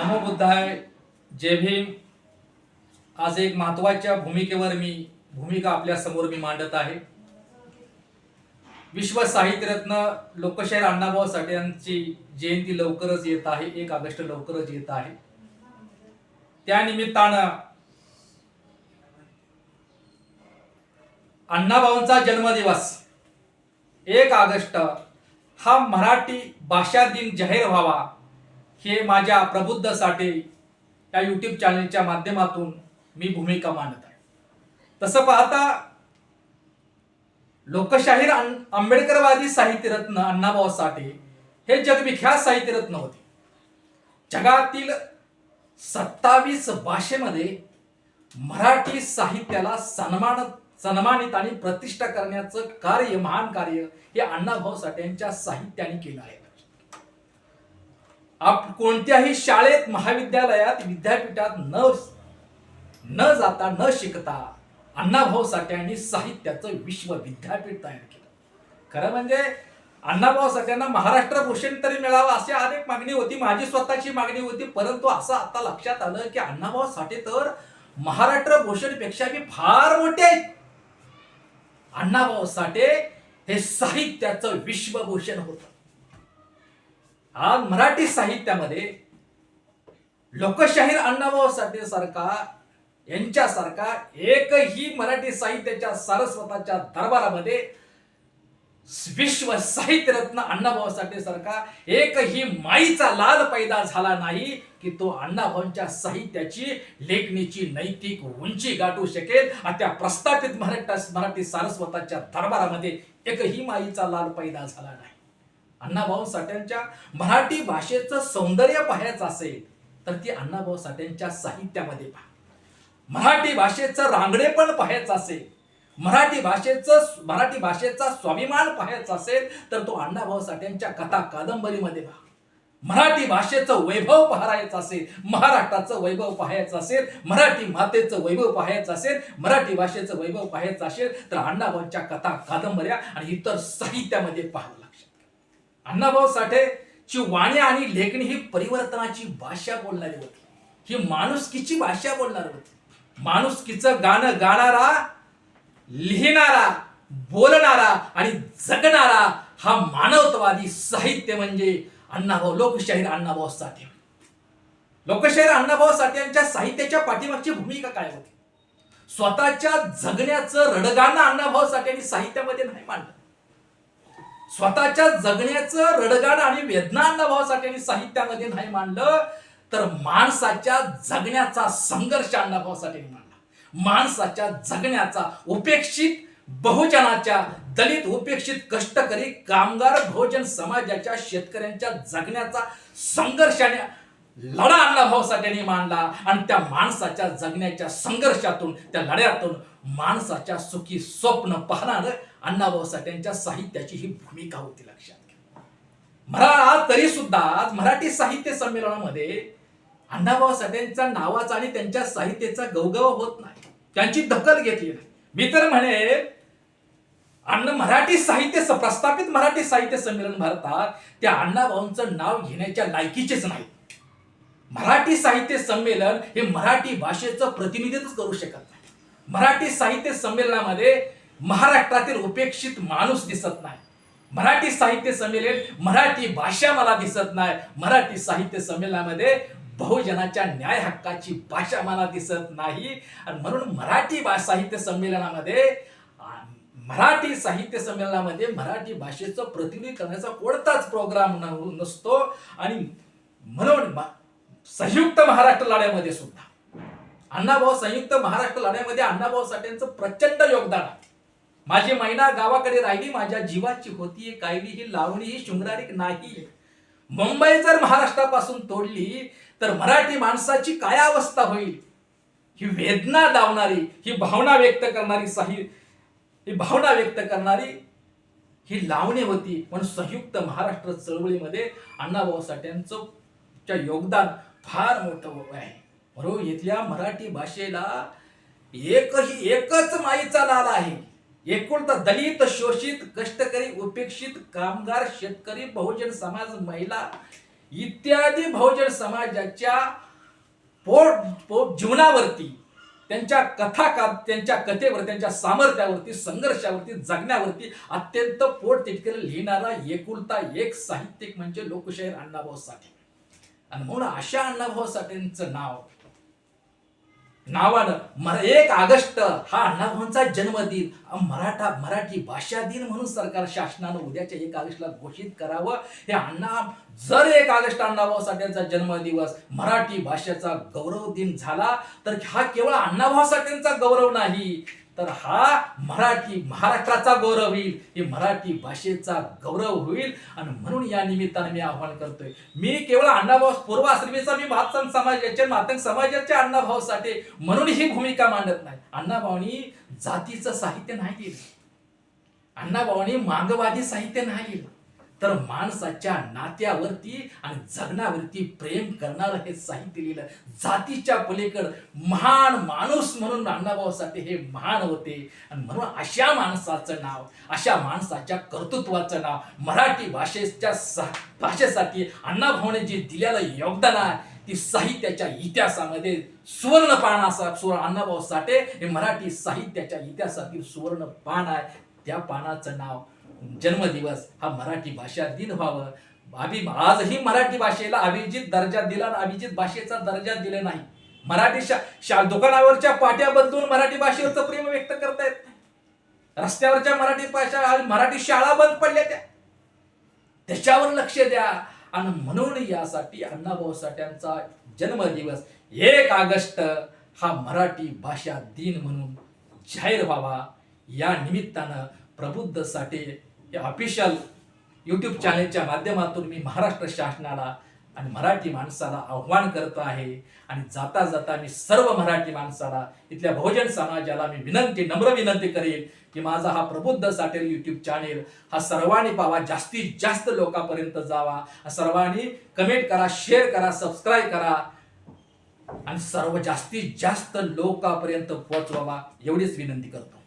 नमो बुद्धाय जय भीम. आज एक महत्त्वाच्या भूमिकेवर मी भूमिका आपल्यासमोर मी मांडत आहे. विश्व साहित्यरत्न लोकशाहीर अण्णाभाऊ साठे यांची जयंती लवकरच येत आहे एक ऑगस्ट लवकरच येत आहे. त्यानिमित्तानं अण्णाभाऊंचा जन्मदिवस एक ऑगस्ट हा मराठी भाषा दिन जाहीर व्हावा. हे माझ्या प्रबुद्ध साठे या यूट्यूब चॅनलच्या माध्यमातून मी भूमिका मांडत आहे. तसं पाहता लोकशाहीर आंबेडकरवादी साहित्यरत्न अण्णाभाऊ साठे हे जगविख्यात साहित्यरत्न होते. जगातील सत्तावीस भाषेमध्ये मराठी साहित्याला सन्मान सन्मानित आणि प्रतिष्ठा करण्याचं कार्य महान कार्य हे अण्णाभाऊ साठे यांच्या साहित्याने केलं आहे. आप कोणत्याही शाळेत महाविद्यालयात विद्यापीठात न न जाता न शिकता अण्णाभाऊ साठे यांनी साहित्याचं विश्व विद्यापीठ तयार केलं. खरं म्हणजे अण्णाभाऊ साठ्यांना महाराष्ट्र भूषण तरी मिळावं अशी अनेक मागणी होती. माझी स्वतःची मागणी होती परंतु असं आता लक्षात आलं की अण्णाभाऊ साठे तर महाराष्ट्र भूषणपेक्षा मी फार मोठे आहेत. अण्णाभाऊ साठे हे साहित्याचं विश्वभूषण होतं. आज मराठी साहित्यामध्ये लोकशाहीर अण्णाभाऊ साठे सारखा यांच्यासारखा एकही मराठी साहित्याच्या सारस्वताच्या दरबारामध्ये विश्व साहित्यरत्न अण्णाभाऊ साठे सारखा एकही माईचा लाल पैदा झाला नाही की तो अण्णाभाऊंच्या साहित्याची लेखणीची नैतिक उंची गाठू शकेल. त्या प्रस्थापित मराठी मराठी सारस्वताच्या दरबारामध्ये एकही माईचा लाल पैदा झाला नाही. अण्णाभाऊ साठ्यांच्या मराठी भाषेचं सौंदर्य पाहायचं असेल तर ती अण्णाभाऊ साठ्यांच्या साहित्यामध्ये पहा. मराठी भाषेचं रांगडेपण पाहायचं असेल मराठी भाषेचं मराठी भाषेचा स्वाभिमान पाहायचा असेल तर तो अण्णाभाऊ साठ्यांच्या कथा कादंबरीमध्ये पहा. मराठी भाषेचं वैभव पाहायचं असेल महाराष्ट्राचं वैभव पाहायचं असेल मराठी मातेचं वैभव पाहायचं असेल मराठी भाषेचं वैभव पाहायचं असेल तर अण्णाभाऊंच्या कथा कादंबऱ्या आणि इतर साहित्यामध्ये पाहावं अण्णाभाऊ साठेची वाणी आणि लेखणी ही परिवर्तनाची भाषा बोलणारी होती. ही माणुसकीची भाषा बोलणार होती. माणुसकीचं गाणं गाणारा लिहिणारा बोलणारा आणि जगणारा हा मानवतावादी साहित्य म्हणजे अण्णाभाऊ लोकशाहीर अण्णाभाऊ साठे. लोकशाहीर अण्णाभाऊ साठे यांच्या साहित्याच्या पाठीमागची भूमिका काय होती? स्वतःच्या जगण्याचं रडगाणं अण्णाभाऊ साठे यांनी साहित्यामध्ये नाही मांडलं. स्वतःच्या जगण्याचं रडगाड आणि वेदना अण्णाभाऊ आणि साहित्यामध्ये नाही मांडलं तर माणसाच्या जगण्याचा संघर्ष अण्णाभाऊ मांडला. माणसाच्या जगण्याचा उपेक्षित बहुजनाच्या दलित उपेक्षित कष्टकरी कामगार बहुजन समाजाच्या शेतकऱ्यांच्या जगण्याचा संघर्षाने लढा अण्णाभाऊ साठ्यांनी मांडला आणि त्या माणसाच्या जगण्याच्या संघर्षातून त्या लढ्यातून माणसाच्या सुखी स्वप्न पाहणार अण्णाभाऊ साठ्यांच्या साहित्याची ही भूमिका होती लक्षात घ्या. तरी सुद्धा मराठी साहित्य संमेलनामध्ये अण्णाभाऊ साठेंच्या नावाचा आणि त्यांच्या साहित्याचा गवगव होत नाही. त्यांची दखल घेतली नाही. मी तर म्हणेन अण्णा मराठी साहित्य प्रस्थापित मराठी साहित्य संमेलन भरतात त्या अण्णाभाऊंचं नाव घेण्याच्या लायकीचेच नाही मराठी साहित्य संमेलन हे मराठी भाषेचं प्रतिनिधित्व करू शकत नाही. मराठी साहित्य संमेलनामध्ये महाराष्ट्रातील उपेक्षित माणूस दिसत नाही. मराठी साहित्य संमेलन मराठी भाषा मला दिसत नाही. मराठी साहित्य संमेलनामध्ये बहुजनाच्या न्याय हक्काची भाषा मला दिसत नाही. आणि म्हणून मराठी भा साहित्य संमेलनामध्ये मराठी साहित्य संमेलनामध्ये मराठी भाषेचं प्रतिनिधित्व करण्याचा कोणताच प्रोग्राम नसतो. आणि म्हणून संयुक्त महाराष्ट्र लढ्यामध्ये सुद्धा. अण्णाभाऊ संयुक्त महाराष्ट्र लढ्यामध्ये अण्णाभाऊ साठेंचं प्रचंड योगदान आहे. माझी मैना गावाकडे राहिली माझ्या जीवाची होती कायली ही लावणी ही शृंगारिक नाही. मुंबई जर महाराष्ट्रापासून तोडली तर मराठी माणसाची काय अवस्था होईल? ही वेदना दावणारी ही भावना व्यक्त करणारी साही ही भावना व्यक्त करणारी ही लावणी होती. पण संयुक्त महाराष्ट्र चळवळीमध्ये अण्णाभाऊ साठ्यांचं योगदान फार मोठं आहे. बरोबर इथल्या मराठी भाषेला एकही एकच माईचा लाल आहे. एकुलता दलित शोषित कष्टकरी उपेक्षित कामगार शेतकरी बहुजन समाज महिला इत्यादी बहुजन समाजाच्या पोट पो जीवनावरती त्यांच्या कथा का त्यांच्या कथेवर त्यांच्या सामर्थ्यावरती संघर्षावरती जगण्यावरती अत्यंत पोट तिटकेला लिहिणारा एकुलता एक साहित्यिक म्हणजे लोकशाहीर अण्णाभाऊ साठे. आणि म्हणून अशा अण्णाभाऊ साठेंचं नाव नावानं मरा- एक ऑगस्ट हा अण्णाभाऊंचा जन्मदिन. मराठा मराठी भाषा दिन म्हणून सरकार शासनानं उद्याच्या एक ऑगस्टला घोषित करावं. हे अण्णा जर एक ऑगस्ट अण्णाभाऊ साठेंचा जन्मदिवस मराठी भाषेचा गौरव दिन झाला तर हा केवळ अण्णाभाऊ साठेंचा गौरव नाही. तर हा मराठी महाराष्ट्राचा गौरव होईल. हे मराठी भाषेचा गौरव होईल. आणि म्हणून या निमित्ताने मी आव्हान करतोय. मी केवळ अण्णाभाऊ पूर्व आश्रमीचा मी मातंग समाजाचे मातंग समाजाच्या अण्णाभाऊसाठी म्हणून ही भूमिका मांडत नाही. अण्णाभाऊनी जातीचं साहित्य नाही लिहिलं अण्णाभाऊनी मांगवादी साहित्य नाही लिहिलं तर माणसाच्या नात्यावरती आणि जगण्यावरती प्रेम करणारं हे साहित्य लिहिलं. जातीच्या पलीकड महान माणूस म्हणून अण्णाभाऊसाठी हे महान होते. आणि म्हणून अशा माणसाचं नाव अशा माणसाच्या कर्तृत्वाचं नाव मराठी भाषेच्या सा- भाषेसाठी अण्णाभाऊने जे दिलेलं योगदान आहे. ती साहित्याच्या इतिहासामध्ये सुवर्ण पान असा सुवर्ण अण्णाभाऊ साठे हे मराठी साहित्याच्या इतिहासातील सुवर्ण पान आहे. त्या पानाचं नाव जन्मदिवस हा मराठी भाषा दिन व्हावं. अभि आजही मराठी भाषेला अभिजित दर्जा दिला आणि अभिजित भाषेचा दर्जा दिला नाही. मराठी शा शा दुकानावरच्या पाट्या बदलून मराठी भाषेवरचं प्रेम व्यक्त करता येत रस्त्यावरच्या मराठी भाषा आज मराठी शाळा बंद पडल्या त्या. त्याच्यावर लक्ष द्या. आणि म्हणून यासाठी अण्णाभाऊ साठ्यांचा जन्मदिवस एक ऑगस्ट हा मराठी भाषा दिन म्हणून जाहीर व्हावा. या निमित्तानं प्रबुद्ध साठे या ऑफिशियल यूट्यूब चॅनेलच्या माध्यमातून मी महाराष्ट्र शासनाला आणि मराठी माणसाला आव्हान करत आहे. आणि जाता जाता मी सर्व मराठी माणसाला इथल्या बहुजन समाजाला मी विनंती नम्र विनंती करेन की माझा हा प्रबुद्ध साठेल यूट्यूब चॅनेल हा सर्वांनी पावा जास्तीत जास्त लोकांपर्यंत जावा. सर्वांनी कमेंट करा शेअर करा सबस्क्राईब करा. आणि सर्व जास्तीत जास्त लोकांपर्यंत पोहोचवावा एवढीच विनंती करतो.